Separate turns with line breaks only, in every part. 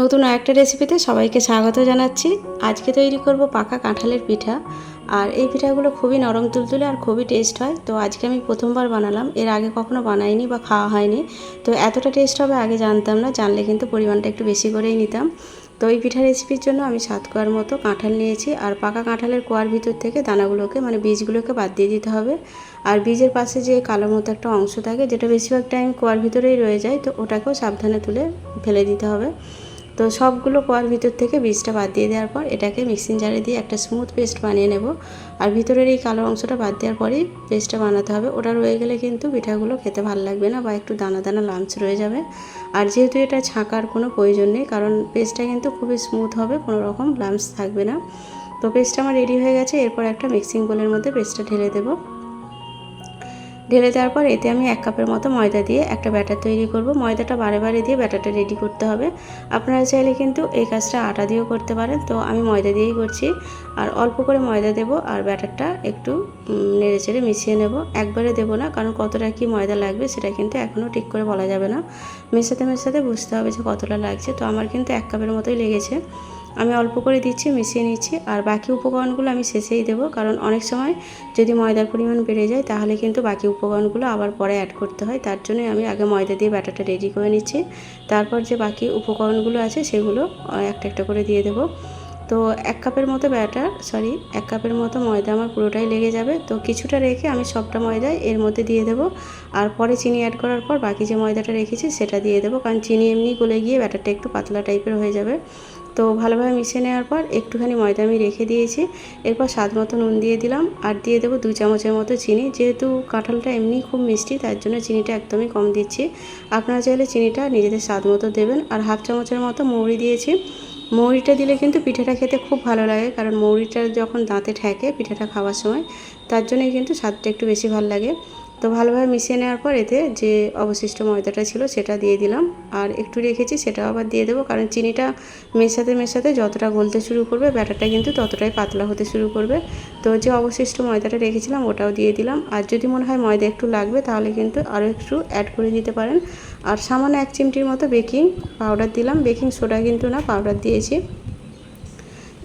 নতুন একটা রেসিপিতে সবাইকে স্বাগত জানাচ্ছি। আজকে তৈরি করব পাকা কাঁঠালের পিঠা। আর এই পিঠাগুলো খুবই নরম, তুলতুলে আর খুবই টেস্ট হয়। তো আজকে আমি প্রথমবার বানালাম। এর আগে কখনো বানাইনি বা খাওয়া হয়নি। তো এতটা টেস্ট হবে আগে জানতাম না। জানলে কিন্তু পরিমাণটা একটু বেশি করেই নিতাম। তো এই পিঠা রেসিপির জন্য আমি সাত কোয়ার মতো কাঁঠাল নিয়েছি। আর পাকা কাঁঠালের কোয়ার ভিতর থেকে দানাগুলোকে মানে বীজগুলোকে বাদ দিয়ে দিতে হবে। আর বীজের পাশে যে কালো মতো একটা অংশ থাকে, যেটা বেশিরভাগ টাইম কোয়ার ভিতরেই রয়ে যায়, তো ওটাকেও সাবধানে তুলে ফেলে দিতে হবে। তো সবগুলো কোয়ার ভিতর থেকে বীজটা বাদ দিয়ে দেওয়ার পর এটাকে মিক্সিং জারে দিয়ে একটা স্মুথ পেস্ট বানিয়ে নেব। আর ভিতরের এই কালো অংশটা বাদ দেওয়ার পরেই পেস্টটা বানাতে হবে। ওটা রয়ে গেলে কিন্তু পিঠাগুলো খেতে ভালো লাগবে না বা একটু দানা দানা লাঞ্চ রয়ে যাবে। আর যেহেতু এটা ছাঁকার কোনো প্রয়োজন নেই, কারণ পেস্টটা কিন্তু খুবই স্মুথ হবে, কোনো রকম লাঞ্চ থাকবে না। তো পেস্টটা আমার রেডি হয়ে গেছে, এরপর একটা মিক্সিং বোলের মধ্যে পেস্টটা ঢেলে দেবো। ঢেলে দেওয়ার পর এতে আমি এক কাপের মতো ময়দা দিয়ে একটা ব্যাটার তৈরি করব। ময়দাটা বারে বারে দিয়ে ব্যাটারটা রেডি করতে হবে। আপনারা চাইলে কিন্তু এই কাজটা আটা দিয়েও করতে পারেন। তো আমি ময়দা দিয়েই করছি। আর অল্প করে ময়দা দেব আর ব্যাটারটা একটু নেড়ে চেড়ে মিশিয়ে নেব। একবারে দেব না, কারণ কতটা কি ময়দা লাগবে সেটা কিন্তু এখনও ঠিক করে বলা যাবে না। মেশাতে মেশাতে বুঝতে হবে যে কতটা লাগছে। তো আমার কিন্তু এক কাপের মতোই লেগেছে। আমি অল্প করে দিচ্ছি, মিশিয়ে নিচ্ছি, আর বাকি উপকরণগুলো আমি শেষেই দেবো। কারণ অনেক সময় যদি ময়দার পরিমাণ বেড়ে যায়, তাহলে কিন্তু বাকি উপকরণগুলো আবার পরে অ্যাড করতে হয়। তার জন্যই আমি আগে ময়দা দিয়ে ব্যাটারটা রেডি করে নিচ্ছি। তারপর যে বাকি উপকরণগুলো আছে, সেগুলো একটা একটা করে দিয়ে দেবো। তো এক কাপের মতো ব্যাটার সরি এক কাপের মতো ময়দা আমার পুরোটাই লেগে যাবে। তো কিছুটা রেখে আমি সবটা ময়দায় এর মধ্যে দিয়ে দেবো। আর পরে চিনি অ্যাড করার পর বাকি যে ময়দাটা রেখেছি, সেটা দিয়ে দেবো। কারণ চিনি এমনি গলে গিয়ে ব্যাটারটা একটু পাতলা টাইপের হয়ে যাবে। তো ভালোভাবে মিশিয়ে নেওয়ার পর একটুখানি ময়দা আমি রেখে দিয়েছি। এরপর স্বাদ মতো নুন দিয়ে দিলাম আর দিয়ে দেবো দু চামচের মতো চিনি। যেহেতু কাঁঠালটা এমনি খুব মিষ্টি, তার জন্য চিনিটা একদমই কম দিচ্ছি। আপনারা চাইলে চিনিটা নিজেদের স্বাদ মতো দেবেন। আর হাফ চামচের মতো মৌরি দিয়েছি। মৌরিটা দিলে কিন্তু পিঠাটা খেতে খুব ভালো লাগে, কারণ মৌরিটা যখন দাঁতে ঠেকে পিঠাটা খাওয়ার সময়, তার জন্যই কিন্তু স্বাদটা একটু বেশি ভালো লাগে। তো ভালোভাবে মিশিয়ে নেওয়ার পর এতে যে অবশিষ্ট ময়দাটা ছিল সেটা দিয়ে দিলাম। আর একটু রেখেছি সেটাও আবার দিয়ে দেবো, কারণ চিনিটা মেশাতে মেশাতে যতটা গলতে শুরু করবে, ব্যাটারটা কিন্তু ততটাই পাতলা হতে শুরু করবে। তো যে অবশিষ্ট ময়দাটা রেখেছিলাম ওটাও দিয়ে দিলাম। আর যদি মনে হয় ময়দা একটু লাগবে তাহলে কিন্তু আরও একটু অ্যাড করে দিতে পারেন। আর সামান্য এক চিমটির মতো বেকিং পাউডার দিলাম। বেকিং সোডা কিন্তু না পাউডার দিয়েছি।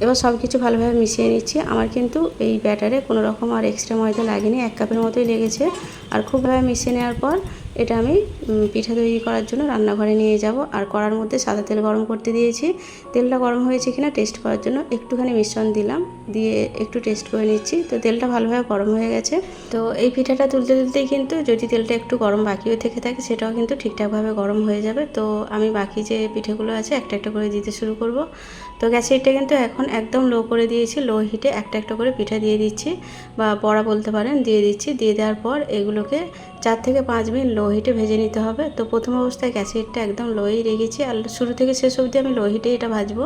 এবার সব কিছু ভালোভাবে মিশিয়ে নিচ্ছি। আমার কিন্তু এই ব্যাটারে কোনো রকম আর এক্সট্রা ময়দা লাগেনি, এক কাপের মতোই লেগেছে। আর খুব ভাবে মিশিয়ে নেওয়ার পর এটা আমি পিঠা তৈরি করার জন্য রান্নাঘরে নিয়ে যাব। আর কড়ার মধ্যে সাদা তেল গরম করতে দিয়েছি। তেলটা গরম হয়েছে কিনা টেস্ট করার জন্য একটুখানি মিশ্রণ দিলাম। দিয়ে একটু টেস্ট করে নিচ্ছি। তো তেলটা ভালোভাবে গরম হয়ে গেছে। তো এই পিঠাটা তুলতে তুলতেই কিন্তু যদি তেলটা একটু গরম বাকিও থেকে থাকে, সেটাও কিন্তু ঠিকঠাকভাবে গরম হয়ে যাবে। তো আমি বাকি যে পিঠেগুলো আছে, একটা একটা করে দিতে শুরু করব। তো গ্যাসের হিটটা কিন্তু এখন একদম লো করে দিয়েছি। লো হিটে একটা একটা করে পিঠা দিয়ে দিচ্ছি। বা বড়া বলতে পারেন, দিয়ে দিচ্ছি। দিয়ে দেওয়ার পর এগুলোকে চার থেকে পাঁচ মিনিট লো হিটে ভেজে নিতে হবে। তো প্রথম অবস্থায় গ্যাসের হিটটা একদম লোয়েই রেখেছি। আর শুরু থেকে শেষ অবধি আমি লো হিটে এটা ভাজবো।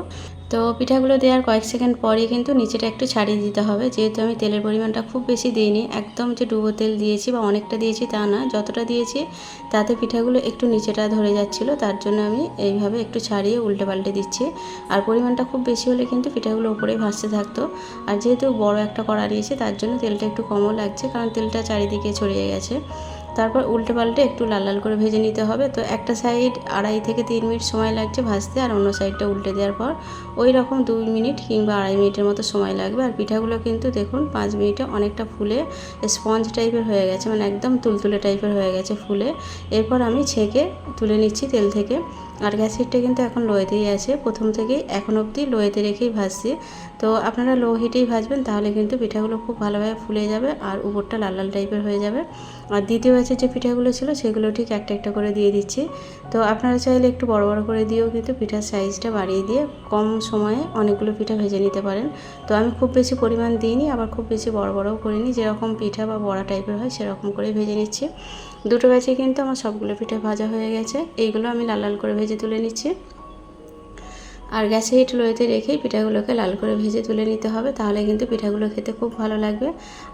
তো পিঠাগুলো দেওয়ার কয়েক সেকেন্ড পরেই কিন্তু নিচেটা একটু ছাড়িয়ে দিতে হবে। যেহেতু আমি তেলের পরিমাণটা খুব বেশি দিইনি, একদম যে ডুবো তেল দিয়েছি বা অনেকটা দিয়েছি তা না, যতটা দিয়েছি তাতে পিঠাগুলো একটু নিচেটা ধরে যাচ্ছিল, তার জন্য আমি এইভাবে একটু ছাড়িয়ে উল্টে পাল্টে দিচ্ছি। আর পরিমাণটা খুব বেশি হলে কিন্তু পিঠাগুলো ওপরেই ভাসতে থাকতো। আর যেহেতু বড় একটা কড়া নিয়েছি তার জন্য তেলটা একটু কমও লাগছে, কারণ তেলটা চারিদিকে ছড়িয়ে গেছে। তারপর উল্টে পাল্টে একটু লাল লাল করে ভেজে নিতে হবে। তো একটা সাইড আড়াই থেকে তিন মিনিট সময় লাগছে ভাজতে আর অন্য সাইডটা উল্টে দেওয়ার পর ওই রকম দুই মিনিট কিংবা আড়াই মিনিটের মতো সময় লাগবে। আর পিঠাগুলো কিন্তু দেখুন পাঁচ মিনিটে অনেকটা ফুলে স্পঞ্জ টাইপের হয়ে গেছে মানে একদম তুলতুলে টাইপের হয়ে গেছে ফুলে। এরপর আমি ছেঁকে তুলে নিচ্ছি তেল থেকে। আর গ্যাস হিটটা কিন্তু এখন লোয়েতেই আছে। প্রথম থেকেই এখন অবধি লোয়েতে রেখেই ভাজছি। তো আপনারা লো হিটেই ভাজবেন, তাহলে কিন্তু পিঠাগুলো খুব ভালোভাবে ফুলে যাবে আর উপরটা লাল লাল টাইপের হয়ে যাবে। আর দ্বিতীয় ব্যাচের যে পিঠাগুলো ছিল, সেগুলো ঠিক একটা একটা করে দিয়ে দিচ্ছি। তো আপনারা চাইলে একটু বড় বড় করে দিয়েও কিন্তু পিঠার সাইজটা বাড়িয়ে দিয়ে কম সময়ে অনেকগুলো পিঠা ভেজে নিতে পারেন। তো আমি খুব বেশি পরিমাণ দিইনি, আবার খুব বেশি বড় বড়ও করিনি। যেরকম পিঠা বা বড়া টাইপের হয়, সেরকম করে ভেজে নিচ্ছি। দুটো ব্যাচে কিন্তু আমার সবগুলো পিঠা ভাজা হয়ে গেছে। এইগুলো আমি লাল লাল করে ভেজে তুলে নিচ্ছি। আর গ্যাসে হিট লোয়েতে রেখেই পিঠাগুলোকে লাল করে ভেজে তুলে নিতে হবে। তাহলে কিন্তু পিঠাগুলো খেতে খুব ভালো লাগবে।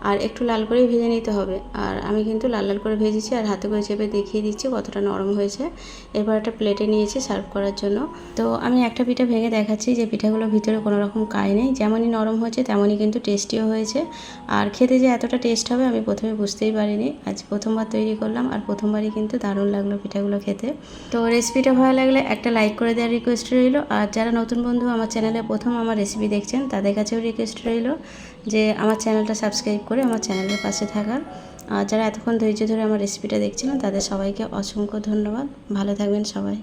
আর একটু লাল করেই ভেজে নিতে হবে। আর আমি কিন্তু লাল লাল করে ভেজেছি আর হাতে করে চেপে দেখিয়ে দিচ্ছি কতটা নরম হয়েছে। এরপর একটা প্লেটে নিয়েছি সার্ভ করার জন্য। তো আমি একটা পিঠা ভেঙে দেখাচ্ছি যে পিঠাগুলোর ভিতরে কোনো রকম কাই নেই। যেমনই নরম হয়েছে, তেমনই কিন্তু টেস্টিও হয়েছে। আর খেতে যে এতটা টেস্ট হবে আমি প্রথমে বুঝতেই পারিনি। আজ প্রথমবার তৈরি করলাম আর প্রথমবারই কিন্তু দারুণ লাগল পিঠাগুলো খেতে। তো রেসিপিটা ভালো লাগলে একটা লাইক করে দেওয়ার রিকোয়েস্ট রইল। আর যারা নতুন বন্ধু, আমার চ্যানেলে প্রথম আমার রেসিপি দেখছেন, তাদের কাছেও রিকোয়েস্ট রইল যে আমার চ্যানেলটা সাবস্ক্রাইব করে আমার চ্যানেলের পাশে থাকার। আর যারা এতক্ষণ ধৈর্য ধরে আমার রেসিপিটা দেখছিলেন তাদের সবাইকে অসংখ্য ধন্যবাদ। ভালো থাকবেন সবাই।